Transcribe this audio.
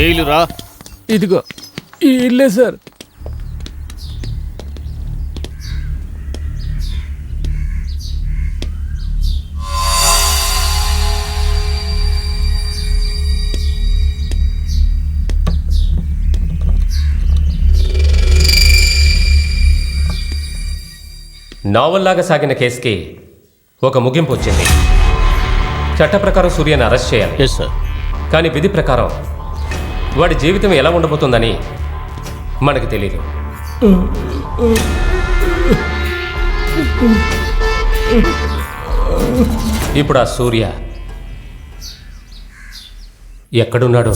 ఏ ఇల్లురా ఇదిగో ఈ ఇల్లే సార్. నావల్లాగా సాగిన కేసుకి ఒక ముగింపు వచ్చింది. చట్ట ప్రకారం సూర్యని అరెస్ట్ చేయాలి. కానీ విధి ప్రకారం వాడి జీవితం ఎలా ఉండబోతుందని మనకు తెలియదు ఇప్పుడు ఆ సూర్య ఎక్కడున్నాడు?